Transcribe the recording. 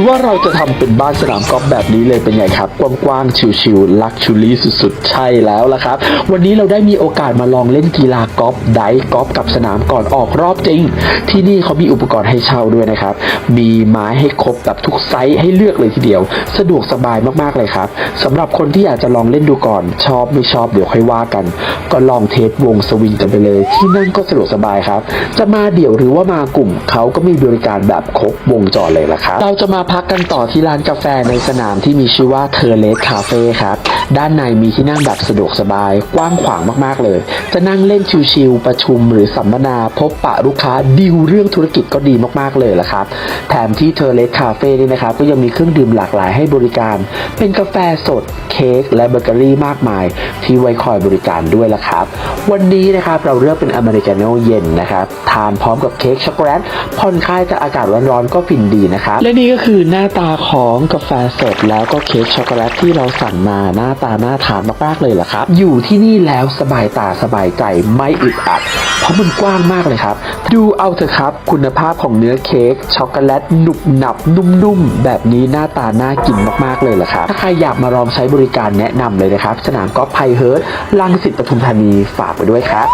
รือว่าเราจะทำเป็นบ้านสนามกอล์ฟแบบนี้เลยเป็นไงครับ กว้างๆ ชิวๆ ลักชูรี่สุดๆ ใช่แล้วล่ะครับ วันนี้เราได้มีโอกาสมาลองเล่นกีฬากอล์ฟไดกอล์ฟกับสนามก่อนออกรอบจริง ที่นี่เขามีอุปกรณ์ให้เช่าด้วยนะครับ มีไม้ให้ครบแบบทุกไซส์ให้เลือกเลยทีเดียว สะดวกสบายมากๆเลยครับสำหรับคนที่อยากจะลองเล่นดูก่อน ชอบไม่ชอบเดี๋ยวค่อยว่ากัน ก็ลองเทสวงสวิงกันไปเลย ที่นั่นก็สะดวกสบายครับ จะมาเดี่ยวหรือว่ามากลุ่มเขาก็มีบริการแบบครบวงจรเลยละครับเราจะมาพักกันต่อที่ร้านกาแฟในสนามที่มีชื่อว่าเทอร์เลสคาเฟ่ครับ ด้านในมีที่นั่งแบบสะดวกสบาย กว้างขวางมากๆเลย จะนั่งเล่นชิลๆประชุมหรือสัมมนาพบปะลูกค้าดีลเรื่องธุรกิจก็ดีมากๆเลยละครับ แถมที่เทอร์เลสคาเฟ่นี่นะครับก็ยังมีเครื่องดื่มหลากหลายให้บริการ เป็นกาแฟสด เค้กและเบเกอรี่มากมาย ที่ไว้คอยบริการด้วยละครับ วันนี้นะครับเราเลือกเป็นอเมริกาโน่เย็นนะครับทานพร้อมกับเค้กช็อกโกแลตผ่อนคลายจากอากาศร้อนๆก็ฟินดีนะครับและนี่ก็คือหน้าตาของกาแฟสดแล้วก็เค้กช็อกโกแลตที่เราสั่งมาหน้าตาน่าทานมากๆเลยละครับ อยู่ที่นี่แล้วสบายตาสบายใจไม่อึดอัด เพราะมันกว้างมากเลยครับ ดูเอาเถอะครับคุณภาพของเนื้อเค้กช็อกโกแลตหนุบหนับนุ่มๆ แบบนี้หน้าตาน่ากินมากๆเลยล่ะครับ ถ้าใครอยากมาลองใช้บริการแนะนำเลยนะครับ สนามกอล์ฟไพเฮิร์ตลังสิตปทุมธานีฝากไปด้วยครับ